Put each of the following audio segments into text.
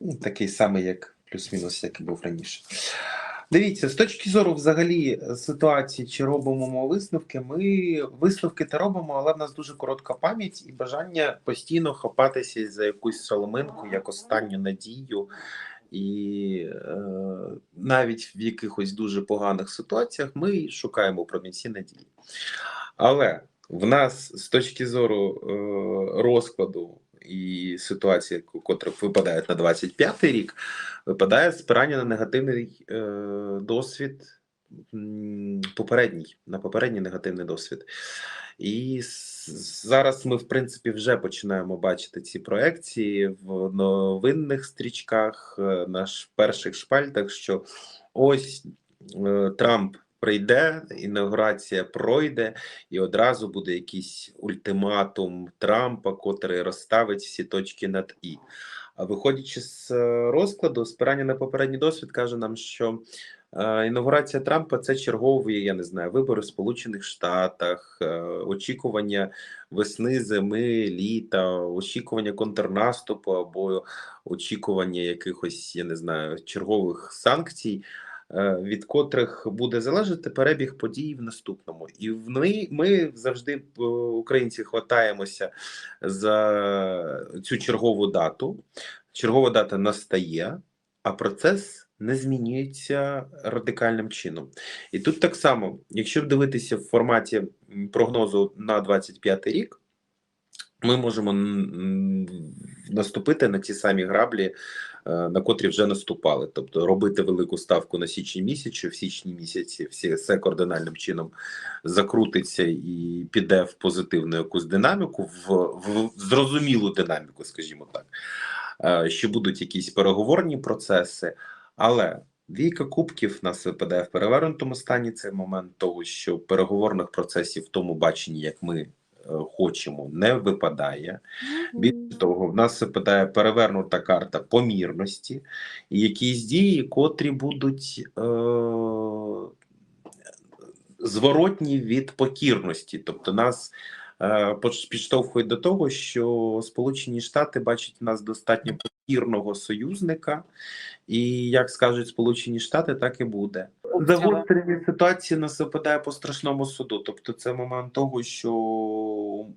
Ну, Такий самий, як плюс-мінус, як і був раніше. Дивіться, з точки зору взагалі ситуації, чи робимо ми висновки, ми висновки та робимо, але в нас дуже коротка пам'ять і бажання постійно хапатися за якусь соломинку, як останню надію. І е, навіть в якихось дуже поганих ситуаціях ми шукаємо промінці надії. Але в нас з точки зору е, розкладу і ситуації, котра випадають на 25-й рік, випадає спирання на негативний е, досвід попередній, на попередній негативний досвід. І зараз ми, в принципі, вже починаємо бачити ці проекції в новинних стрічках, е, на перших шпальтах, що ось е, Трамп прийде, інаугурація пройде, і одразу буде якийсь ультиматум Трампа, котрий розставить всі точки над і. А виходячи з е, розкладу, спирання на попередній досвід каже нам, що е, інаугурація Трампа це чергові, я не знаю, вибори в Сполучених Штатах, е, очікування весни, зими, літа, очікування контрнаступу або очікування якихось, я не знаю, чергових санкцій. Е, Від котрих буде залежати перебіг подій в наступному, і в ми, ми завжди е, українці хватаємося за цю чергову дату. Чергова дата настає, а процес не змінюється радикальним чином. І тут так само, якщо дивитися в форматі прогнозу на 25 рік, ми можемо наступити на ті самі граблі, е, на котрі вже наступали. Тобто робити велику ставку на січні місяць, що в січні місяці всі все кардинальним чином закрутиться і піде в позитивну якусь динаміку, в, в зрозумілу динаміку, скажімо так. Е, Що будуть якісь переговорні процеси, але Двійка кубків нас випадає в перевернутому стані. Це момент того, що переговорних процесів в тому баченні, як ми хочемо, не випадає. Більше того, в нас випадає перевернута карта помірності, і якісь дії, котрі будуть е- зворотні від покірності. Тобто нас е- підштовхують до того, що Сполучені Штати бачать в нас достатньо покірного союзника, і як скажуть Сполучені Штати, так і буде. Загострення ситуації нас випадає по страшному суду. Тобто, це момент того, що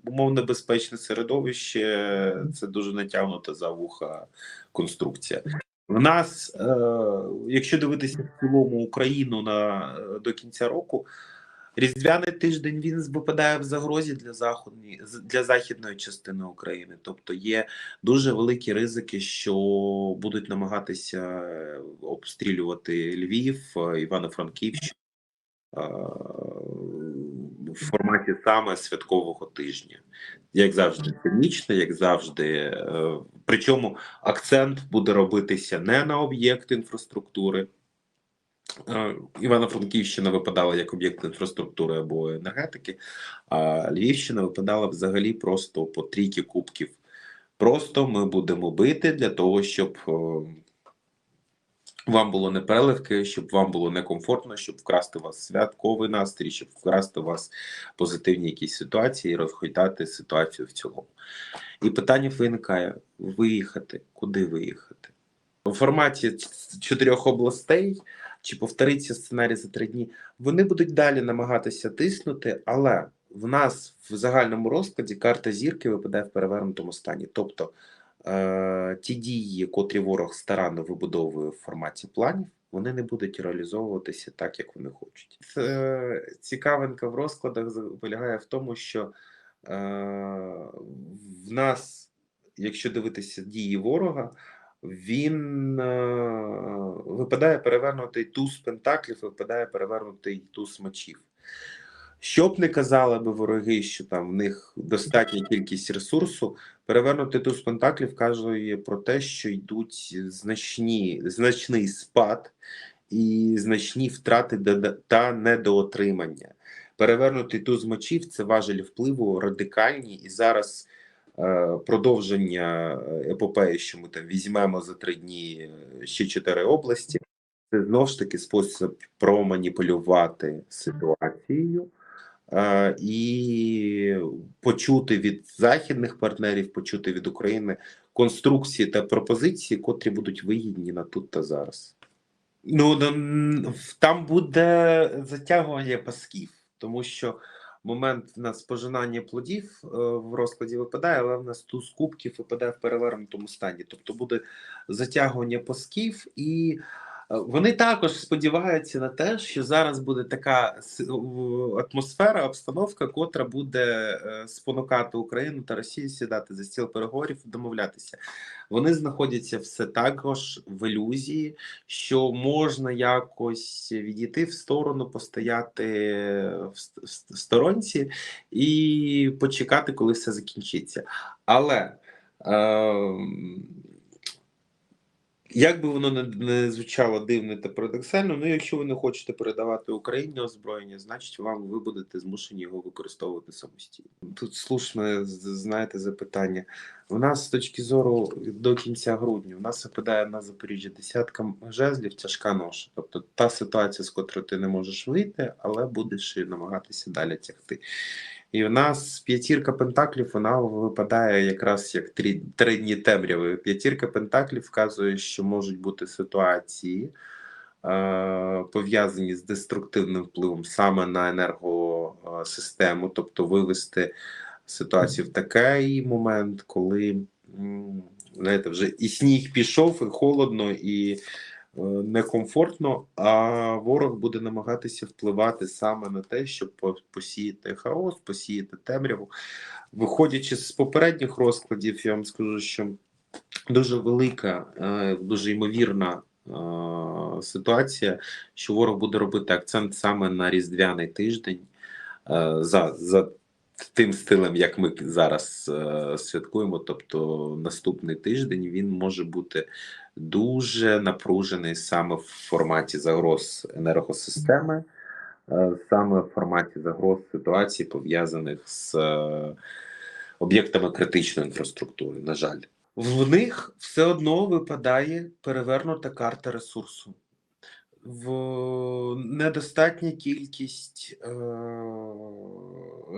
умовно безпечне середовище це дуже натягнута за вуха конструкція. В нас, е, якщо дивитися в цілому Україну на до кінця року, різдвяний тиждень він випадає в загрозі для заходні для західної частини України. Тобто є дуже великі ризики, що будуть намагатися обстрілювати Львів, Івано-Франківщину в форматі саме святкового тижня, як завжди, цинічно, як завжди. е, Причому акцент буде робитися не на об'єкт інфраструктури. Івано-Франківщина випадала як об'єкт інфраструктури або енергетики, а Львівщина випадала взагалі просто по трійки кубків. Просто ми будемо бити для того, щоб вам було непереливки, щоб вам було некомфортно, щоб вкрасти у вас святковий настрій, щоб вкрасти у вас позитивні якісь ситуації і розхитати ситуацію в цілому. І питання виникає: виїхати, куди виїхати? У форматі чотирьох областей чи повториться сценарій за три дні, вони будуть далі намагатися тиснути, але в нас в загальному розкладі карта зірки випадає в перевернутому стані. Тобто е, ті дії, котрі ворог старанно вибудовує в форматі планів, вони не будуть реалізовуватися так, як вони хочуть. Е, цікавинка в розкладах полягає в тому, що е, в нас, якщо дивитися дії ворога, він е, випадає перевернутий туз пентаклів, випадає перевернутий туз мечів. Що б не казали би вороги, що там в них достатня кількість ресурсу, перевернутий туз пентаклів каже про те, що йдуть значні, значний спад і значні втрати та недоотримання. Перевернутий туз мечів це важелі впливу радикальні, і зараз продовження е, епопеї, що ми там візьмемо за три дні е, ще чотири області. Це знову ж таки спосіб проманіпулювати ситуацією, е, і почути від західних партнерів, почути від України конструкції та пропозиції, котрі будуть вигідні на тут та зараз. Ну там буде затягування пасків, тому що момент на спожинання плодів е, в розкладі випадає, але в нас туз кубків випадає в перевернутому стані. Тобто буде затягування пасків, і вони також сподіваються на те, що зараз буде така атмосфера, обстановка, котра буде е, спонукати Україну та Росію сідати за стіл переговорів і домовлятися. Вони знаходяться все також в ілюзії, що можна якось відійти в сторону, постояти в ст- в ст- в сторонці і почекати, коли все закінчиться. Але ем, як би воно не, звучало дивно та парадоксально, ну якщо ви не хочете передавати Україні озброєння, значить вам ви будете змушені його використовувати самостійно. Тут слушне знаєте запитання. У нас з точки зору до кінця грудня у нас випадає на Запоріжжя десятка жезлів, тяжка ноша. Тобто та ситуація, з котрої ти не можеш вийти, але будеш і намагатися далі тягти. І в нас п'ятірка пентаклів вона випадає якраз як три, три дні темряви. П'ятірка пентаклів вказує, що можуть бути ситуації, е, пов'язані з деструктивним впливом саме на енергосистему, тобто вивести ситуацію в такий момент, коли знаєте, вже і сніг пішов, і холодно, і некомфортно, а ворог буде намагатися впливати саме на те, щоб посіяти хаос, посіяти темряву. Виходячи з попередніх розкладів, я вам скажу, що дуже велика, е, дуже ймовірна е, ситуація, що ворог буде робити акцент саме на різдвяний тиждень е, за, за тим стилем, як ми зараз е, святкуємо. Тобто наступний тиждень він може бути дуже напружений саме в форматі загроз енергосистеми, е, саме в форматі загроз ситуацій, пов'язаних з е, об'єктами критичної інфраструктури. На жаль, в них все одно випадає перевернута карта ресурсу. В недостатня кількість е,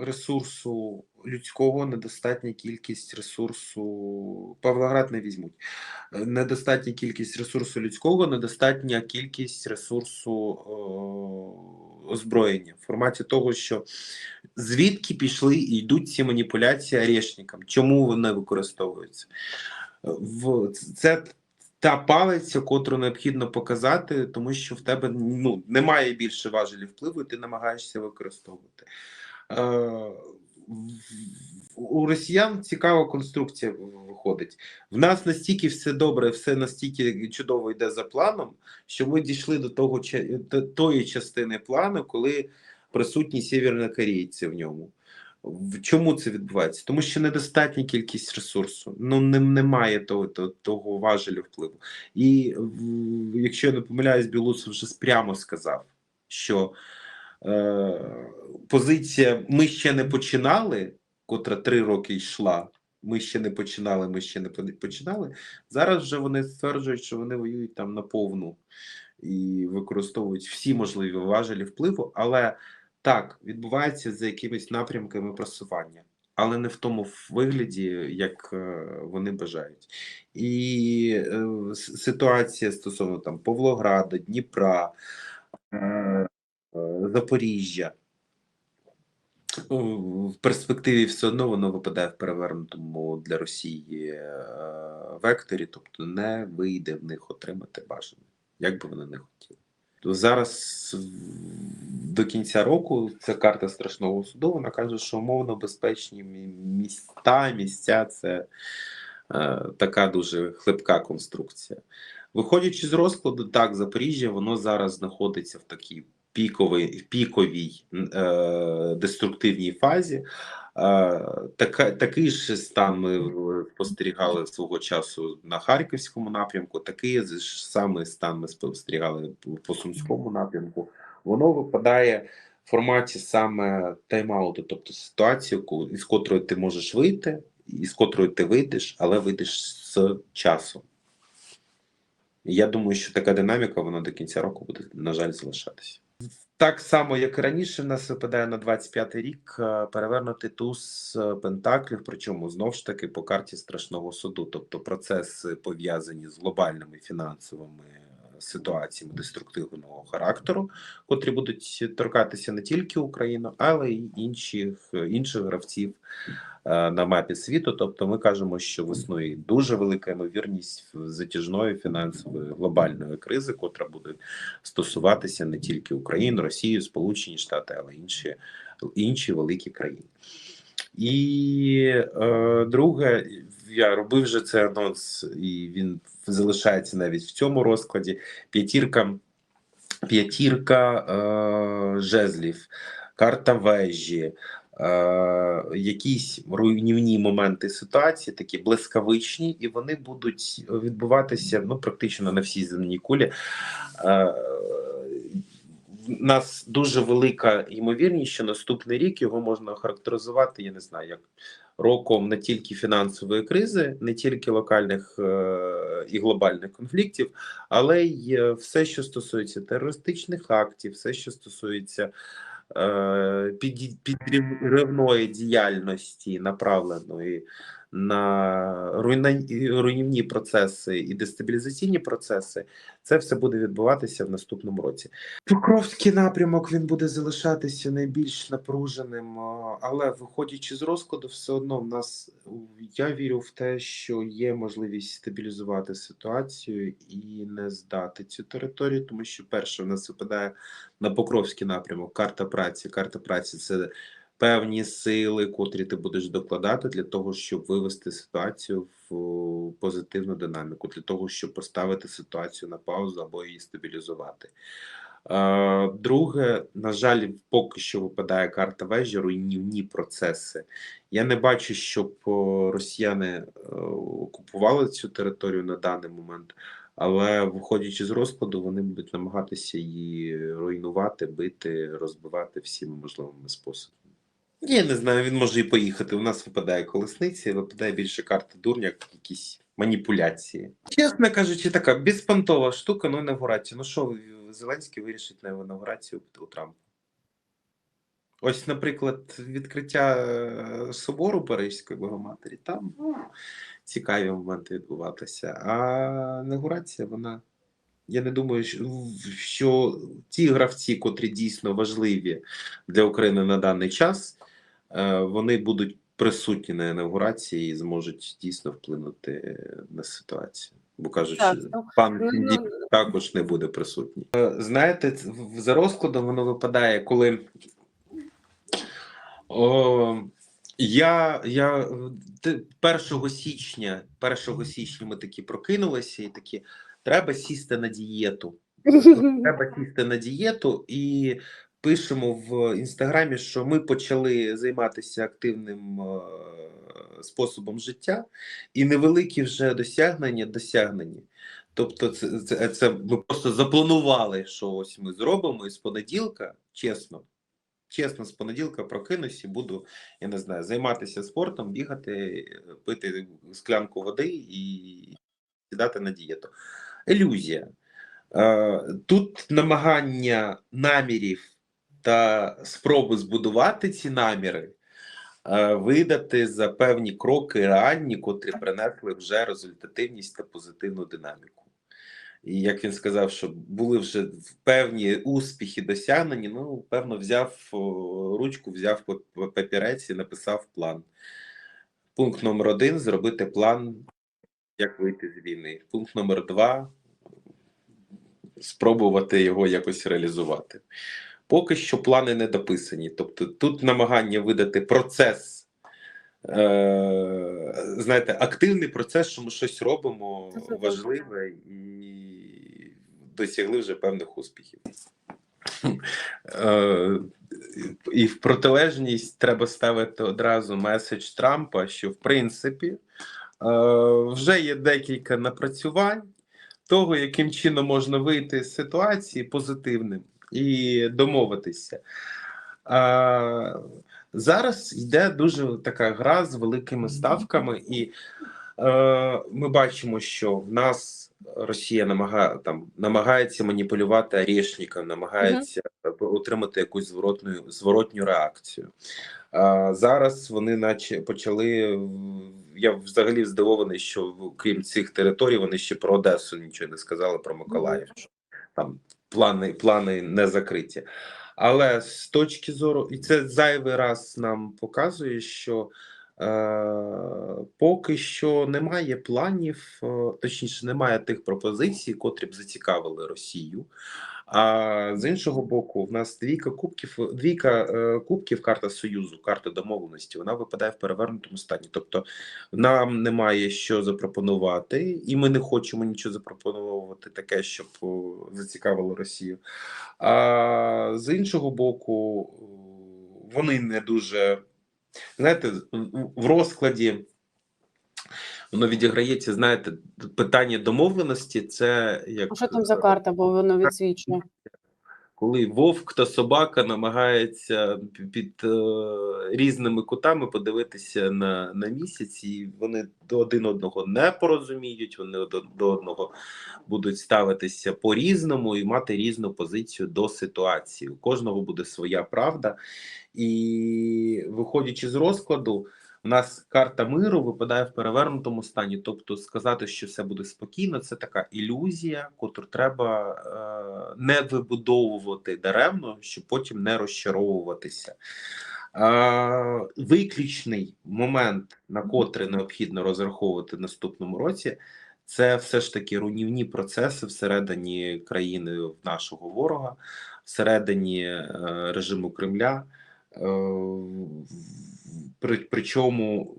ресурсу людського, недостатня кількість ресурсу. Павлоград не візьмуть. Е, Недостатня кількість ресурсу людського, недостатня кількість ресурсу е, озброєння в форматі того, що звідки пішли і йдуть ці маніпуляції орешникам, чому вони використовуються. В це та палиця, котру необхідно показати, тому що в тебе ну, немає більше важелів впливу, і ти намагаєшся використовувати. Е, у росіян цікава конструкція виходить. В нас настільки все добре, все настільки чудово йде за планом, що ми дійшли до того тої частини плану, коли присутні сєвєрнокорейці в ньому. В чому це відбувається? Тому що недостатня кількість ресурсу. Ну не, немає того, того, того важелю впливу. І в, якщо я не помиляюсь, Білусов вже прямо сказав, що е, позиція ми ще не починали, котра три роки йшла. Ми ще не починали, ми ще не починали. Зараз вже вони стверджують, що вони воюють там на повну і використовують всі можливі важелі впливу, але так, відбувається за якимись напрямками просування, але не в тому вигляді, як е, вони бажають. І е, ситуація стосовно там Павлограда, Дніпра, е, Запоріжжя. В перспективі все одно воно випадає в перевернутому для Росії векторі, тобто не вийде в них отримати бажане, як би вони не хотіли. То зараз до кінця року ця карта страшного суду. Вона каже, що умовно безпечні міста, місця це е, така дуже хлипка конструкція. Виходячи з розкладу, так, Запоріжжя, воно зараз знаходиться в такій піковій, піковій е, деструктивній фазі. Така, такий ж стан ми спостерігали свого часу на Харківському напрямку, такий ж самий стан ми спостерігали по- Сумському напрямку. Воно випадає в форматі саме тайм-ауту, тобто ситуацію, ко- із котрої ти можеш вийти, із котрої ти вийдеш, але вийдеш з часом. І Я думаю, що така динаміка вона до кінця року буде, на жаль, залишатися. Так само, як і раніше, в нас випадає на 25-й рік е, перевернути туз е, пентаклів, причому знов ж таки по карті страшного суду, тобто процеси пов'язані з глобальними фінансовими ситуаціями деструктивного характеру, котрі будуть торкатися не тільки Україну, але й інших інших гравців е, на мапі світу. Тобто, ми кажемо, що існує дуже велика ймовірність затяжної фінансової глобальної кризи, котра буде стосуватися не тільки України, Росії, Сполучені Штати, але й інші, інші великі країни. І е, друге, я робив вже цей анонс, і він залишається навіть в цьому розкладі. П'ятірка, п'ятірка е, жезлів, карта вежі. Е, якісь руйнівні моменти ситуації, такі блискавичні, і вони будуть відбуватися ну практично на всій земній кулі. Е, в нас дуже велика ймовірність, що наступний рік його можна охарактеризувати, я не знаю, як роком не тільки фінансової кризи, не тільки локальних е, і глобальних конфліктів, але й е, все, що стосується терористичних актів, все, що стосується е, підривної діяльності, направленої на руйнівні процеси і дестабілізаційні процеси, це все буде відбуватися в наступному році. Покровський напрямок він буде залишатися найбільш напруженим, але виходячи з розкладу, все одно в нас я вірю в те, що є можливість стабілізувати ситуацію і не здати цю територію, тому що перше в нас випадає на Покровський напрямок карта праці. Карта праці це певні сили, котрі ти будеш докладати для того, щоб вивести ситуацію в позитивну динаміку, для того, щоб поставити ситуацію на паузу або її стабілізувати. Е, Друге, на жаль, поки що випадає карта вежі, руйнівні процеси. Я не бачу, щоб росіяни е, окупували цю територію на даний момент, але виходячи з розкладу, вони будуть намагатися її руйнувати, бити, розбивати всіма можливими способами. Я не знаю, він може і поїхати. У нас випадає колесниця, випадає більше карти дурня, як якісь маніпуляції. Чесно кажучи, така безпонтова штука, ну інаугурація. Ну що, Зеленський вирішить на інаугурацію у Трампа? Ось, наприклад, відкриття е, собору Паризької Богоматері, там ну, цікаві моменти відбуватися. А інаугурація, вона. Я не думаю, що, ті гравці, котрі дійсно важливі для України на даний час, вони будуть присутні на інаугурації і зможуть дійсно вплинути на ситуацію. Бо кажуть, Так, що ну, пан ну, також не буде присутній. Е, Знаєте, за розкладом воно випадає, коли о, я, я е, 1 січня, 1 січня ми такі прокинулися і такі, треба сісти на дієту. Треба сісти на дієту і пишемо в інстаграмі, що ми почали займатися активним е, способом життя, і невеликі вже досягнення досягнені. Тобто, це, це, це ми просто запланували, що ось ми зробимо і з понеділка, чесно. Чесно, з понеділка прокинусь і буду, я не знаю, займатися спортом, бігати, пити склянку води і сідати на дієту. Ілюзія. Е, Тут намагання намірів та спроби збудувати ці наміри, е, видати за певні кроки реальні, котрі принесли вже результативність та позитивну динаміку. І як він сказав, що були вже певні успіхи досягнені, ну, певно, взяв ручку, взяв папірець і написав план. Пункт номер один зробити план, як вийти з війни. Пункт номер два спробувати його якось реалізувати. Поки що плани не дописані. Тобто тут намагання видати процес, е, знаєте, активний процес, що ми щось робимо Це важливе і досягли вже певних успіхів. Е, І в протилежність треба ставити одразу меседж Трампа, що в принципі е, вже є декілька напрацювань того, яким чином можна вийти з ситуації позитивним і домовитися. А, зараз йде дуже така гра з великими ставками, і е, ми бачимо, що в нас Росія намагає там намагається маніпулювати орешником, намагається отримати якусь зворотну зворотню реакцію. А зараз вони, наче, почали. Я взагалі здивований, що крім цих територій, вони ще про Одесу нічого не сказали про Миколаїв. Там плани, плани не закриті. Але з точки зору, і це зайвий раз нам показує, що е, поки що немає планів, е, точніше, немає тих пропозицій, котрі б зацікавили Росію. А з іншого боку, в нас двійка кубків, двійка е, кубків, карта союзу, карта домовленості. Вона випадає в перевернутому стані. Тобто нам немає що запропонувати, і ми не хочемо нічого запропонувати таке, щоб зацікавило Росію. А з іншого боку, вони не дуже знаєте, в розкладі. Воно відіграється, знаєте, питання домовленості. Це як А що там за карта, бо воно відсвічує? коли вовк та собака намагаються під е, різними кутами подивитися на, на місяць, і вони до один одного не порозуміють, вони до, до одного будуть ставитися по-різному і мати різну позицію до ситуації. У кожного буде своя правда. І виходячи з розкладу, у нас карта миру випадає в перевернутому стані. Тобто, сказати, що все буде спокійно, це така ілюзія, котру треба е, не вибудовувати даремно, щоб потім не розчаровуватися. Е, виключний момент, на котрий необхідно розраховувати в наступному році, це все ж таки руйнівні процеси всередині країни нашого ворога, всередині е, режиму Кремля. Е, при, причому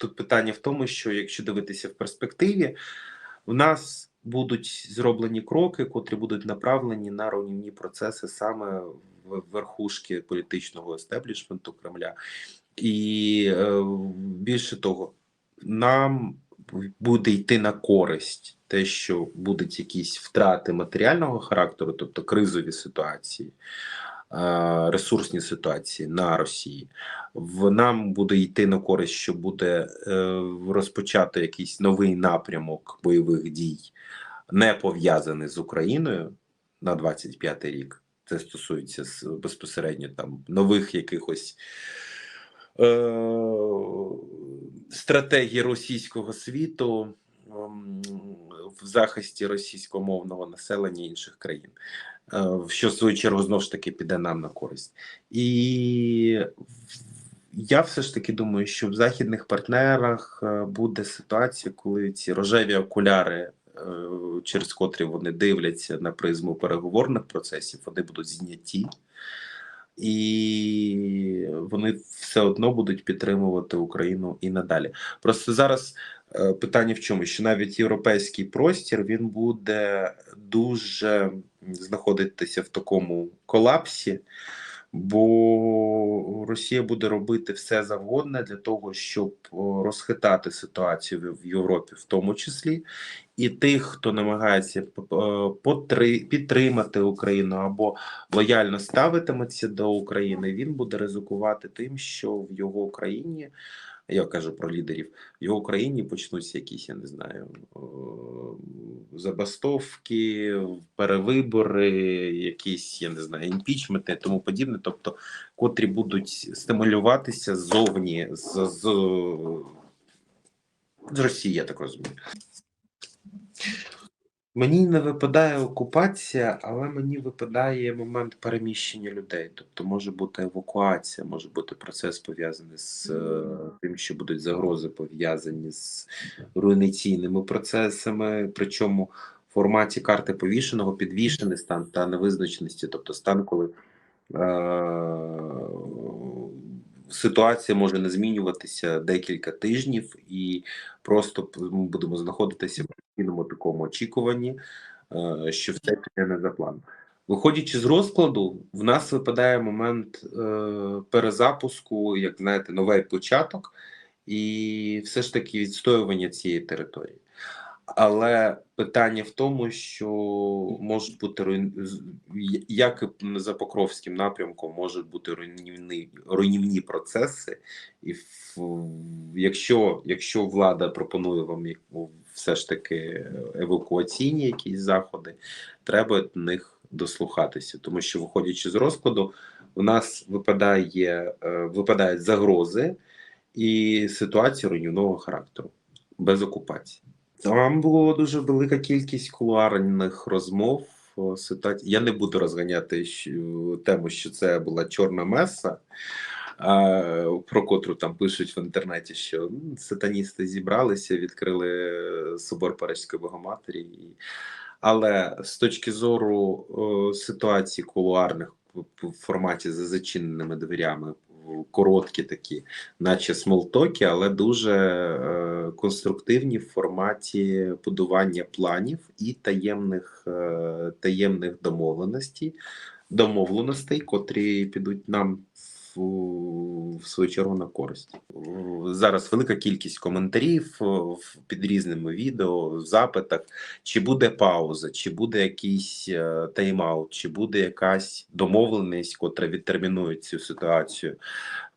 тут питання в тому, що якщо дивитися в перспективі, в нас будуть зроблені кроки, котрі будуть направлені на руйнівні процеси саме в верхушки політичного естеблішменту Кремля, і е, більше того, нам буде йти на користь те, що будуть якісь втрати матеріального характеру, тобто кризові ситуації. Е, Ресурсні ситуації на Росії в нам буде йти на користь, що буде е, розпочато якийсь новий напрямок бойових дій, не пов'язаний з Україною на 25 рік. Це стосується безпосередньо там нових якихось е, стратегій російського світу ем, в захисті російськомовного населення інших країн, що в свою чергу знову ж таки піде нам на користь. І я все ж таки думаю, що в західних партнерах е, буде ситуація, коли ці рожеві окуляри, е, через котрі вони дивляться на призму переговорних процесів, вони будуть зняті. І вони все одно будуть підтримувати Україну і надалі. Просто зараз е, питання в чому? Що навіть європейський простір він буде дуже знаходитися в такому колапсі, бо Росія буде робити все завгодне для того, щоб розхитати ситуацію в Європі, в тому числі, і тих, хто намагається підтримати Україну або лояльно ставитиметься до України, він буде ризикувати тим, що в його країні. Я кажу про лідерів в його країні почнуться якісь, я не знаю, забастовки, перевибори, якісь, я не знаю, імпічменти і тому подібне, тобто, котрі будуть стимулюватися ззовні з, з, з Росії, я так розумію. Мені не випадає окупація, але мені випадає момент переміщення людей. Тобто може бути евакуація, може бути процес пов'язаний з е, тим, що будуть загрози пов'язані з руйнаційними процесами, причому в форматі карти повішеного підвішений стан та невизначеності, тобто стан, коли е- ситуація може не змінюватися декілька тижнів, і просто ми будемо знаходитися в постійному такому очікуванні, е, що все піде не за планом. Виходячи з розкладу, в нас випадає момент е, перезапуску, як знаєте, новий початок, і все ж таки відстоювання цієї території. Але питання в тому, що можуть бути руйн- як і за Покровським напрямком, можуть бути руйнівні, руйнівні процеси, і в, якщо, якщо влада пропонує вам все ж таки евакуаційні якісь заходи, треба до них дослухатися, тому що, виходячи з розкладу, у нас випадає, е, випадають загрози і ситуації руйнівного характеру без окупації. Там була дуже велика кількість кулуарних розмов. о, Я не буду розганяти тему, що це була чорна меса, про котру там пишуть в інтернеті, що сатаністи зібралися, відкрили собор Парижської Богоматері. Але з точки зору ситуації кулуарних в- форматі за зачиненими дверями, короткі такі, наче смолтоки, але дуже е, конструктивні в форматі будування планів і таємних, е, таємних домовленостей, домовленостей, котрі підуть нам в, свою чергу на користь. Зараз велика кількість коментарів е, під різними відео, в запитах, чи буде пауза, чи буде якийсь е, тайм-аут, чи буде якась домовленість, котра відтермінує цю ситуацію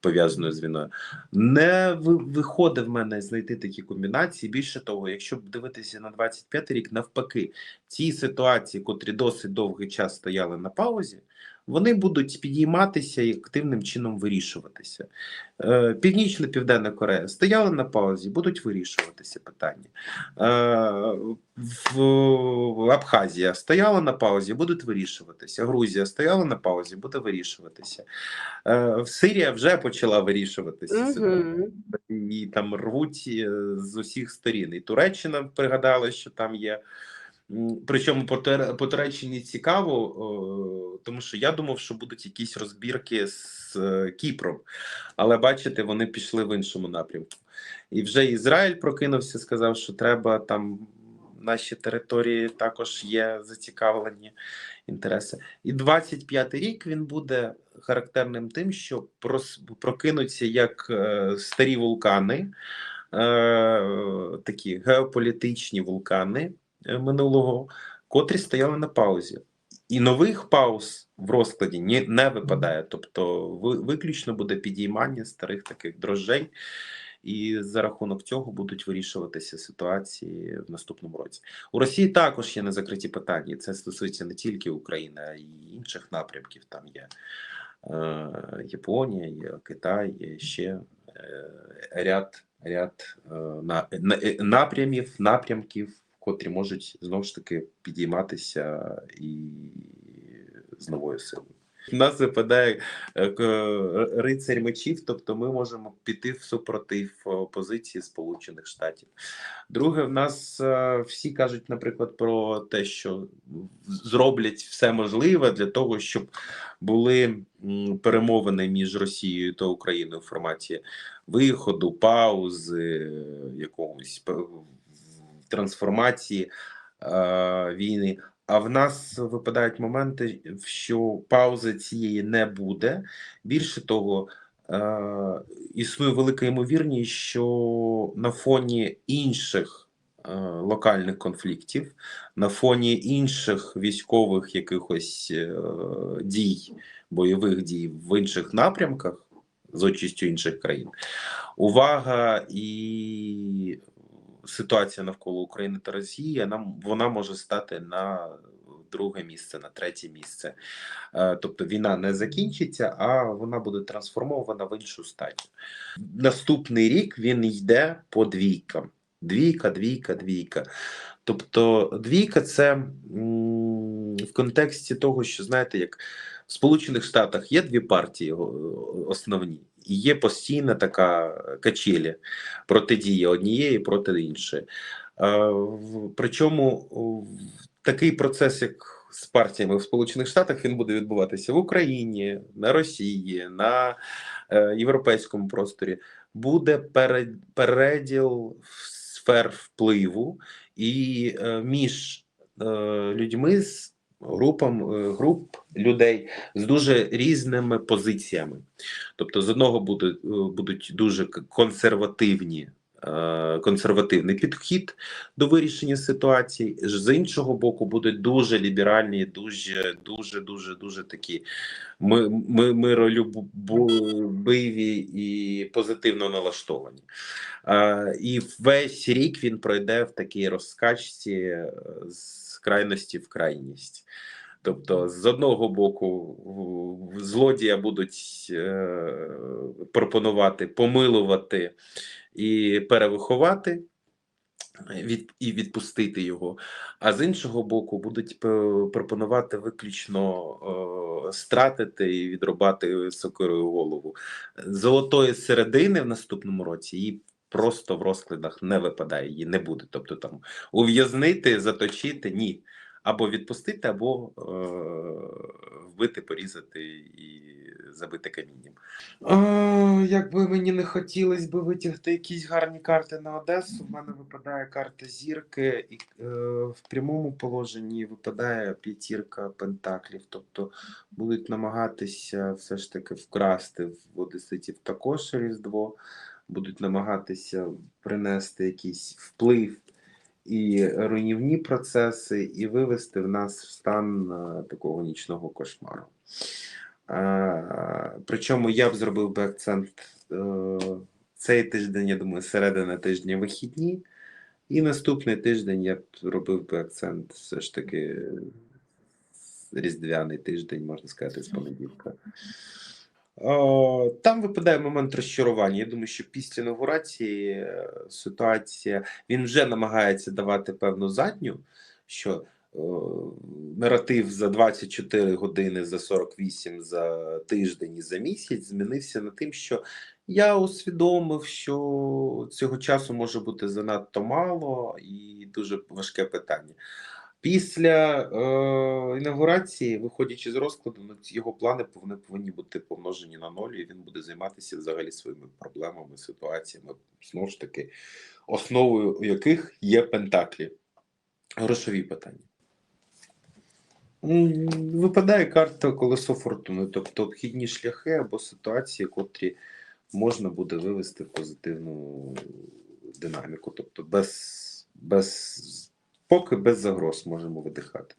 пов'язаною з війною. Не виходить в мене знайти такі комбінації. Більше того, якщо дивитися на 25 рік, навпаки, ці ситуації, котрі досить довгий час стояли на паузі, вони будуть підійматися і активним чином вирішуватися. Е, Північна Південна Корея стояли на паузі, будуть вирішуватися питання. Е, В Абхазія стояла на паузі, будуть вирішуватися. Грузія стояла на паузі, буде вирішуватися. Е, Сирія вже почала вирішуватися. Угу. І там рвуть з усіх сторін. І Туреччина пригадала, що там є. Причому по, Туре- по Туреччині цікаво, тому що я думав, що будуть якісь розбірки з е, Кіпром, але бачите, вони пішли в іншому напрямку. І вже Ізраїль прокинувся, сказав, що треба там наші території також є зацікавлені інтереси. І 25-й рік він буде характерним тим, що прокинуться як е, старі вулкани, е, такі геополітичні вулкани минулого, котрі стояли на паузі. І нових пауз в розкладі ні, не випадає. Тобто, ви, виключно буде підіймання старих таких дрожжей, і за рахунок цього будуть вирішуватися ситуації в наступному році. У Росії також є незакриті питання. Це стосується не тільки України, а й інших напрямків. Там є е, Японія, є Китай, є ще е, ряд, ряд е, на, на, е, напрямів, напрямків, котрі можуть знову ж таки підійматися і з новою силою. Нас випадає е, рицарь мечів, тобто ми можемо піти в супротив е, позиції Сполучених Штатів. Друге, в нас е, всі кажуть, наприклад, про те, що зроблять все можливе для того, щоб були перемовини між Росією та Україною в форматі виходу, паузи, якогось трансформації е, війни. А в нас випадають моменти, що паузи цієї не буде. Більше того, е, існує велика ймовірність, що на фоні інших е, локальних конфліктів, на фоні інших військових якихось е, дій, бойових дій в інших напрямках з участю інших країн, увага і ситуація навколо України та Росії, нам вона може стати на друге місце, на третє місце. Е, Тобто війна не закінчиться, а вона буде трансформована в іншу стадію. Наступний рік він йде по двійкам. Двійка, двійка, двійка. Тобто, двійка це в контексті того, що знаєте, як в Сполучених Штатах є дві партії основні, і є постійна така качелі протидія однієї проти іншої. Е, Причому такий процес, як з партіями в Сполучених Штатах, він буде відбуватися в Україні, на Росії, на е, європейському просторі. Буде пере- переділ сфер впливу і е, між людьми з групам е, груп людей з дуже різними позиціями. Тобто, з одного будуть, е, будуть дуже консервативні е, консервативний підхід до вирішення ситуацій. Ж- З іншого боку, будуть дуже ліберальні, дуже, дуже, дуже, дуже такі ми, ми, миролюбиві і позитивно налаштовані. І весь рік він пройде в такій розкачці з крайності в крайність. Тобто, з одного боку, злодія будуть е, пропонувати помилувати і перевиховати від, і відпустити його. А з іншого боку, будуть пропонувати виключно е, стратити і відрубати сокирою голову. Золотої середини в наступному році її просто в розкладах не випадає, її не буде. Тобто там ув'язнити, заточити ні. Або відпустити, або е, вбити, порізати і забити камінням. Е, якби мені не хотілося би витягти якісь гарні карти на Одесу, в мене випадає карта зірки, і е, в прямому положенні випадає п'ятірка пентаклів. Тобто будуть намагатися все ж таки вкрасти в одеситів також Різдво, будуть намагатися принести якийсь вплив і руйнівні процеси, і вивести в нас в стан е, такого нічного кошмару. Е, Причому я б зробив би акцент е, цей тиждень, я думаю, середина тижня вихідні, і наступний тиждень я б робив би акцент все ж таки різдвяний тиждень, можна сказати, з понеділка. О, Там випадає момент розчарування. Я думаю, що після інаугурації е, ситуація він вже намагається давати певну задню, що е, наратив за 24 години, за 48 за тиждень і за місяць змінився на тим, що я усвідомив, що цього часу може бути занадто мало і дуже важке питання. Після е, інаугурації, виходячи з розкладу, ну, його плани повинні, повинні бути помножені на ноль, і він буде займатися взагалі своїми проблемами, ситуаціями, знову ж таки, основою яких є пентаклі. Грошові питання. Випадає карта колесо фортуни, тобто обхідні шляхи або ситуації, котрі можна буде вивести в позитивну динаміку, тобто без, без поки без загроз можемо видихати.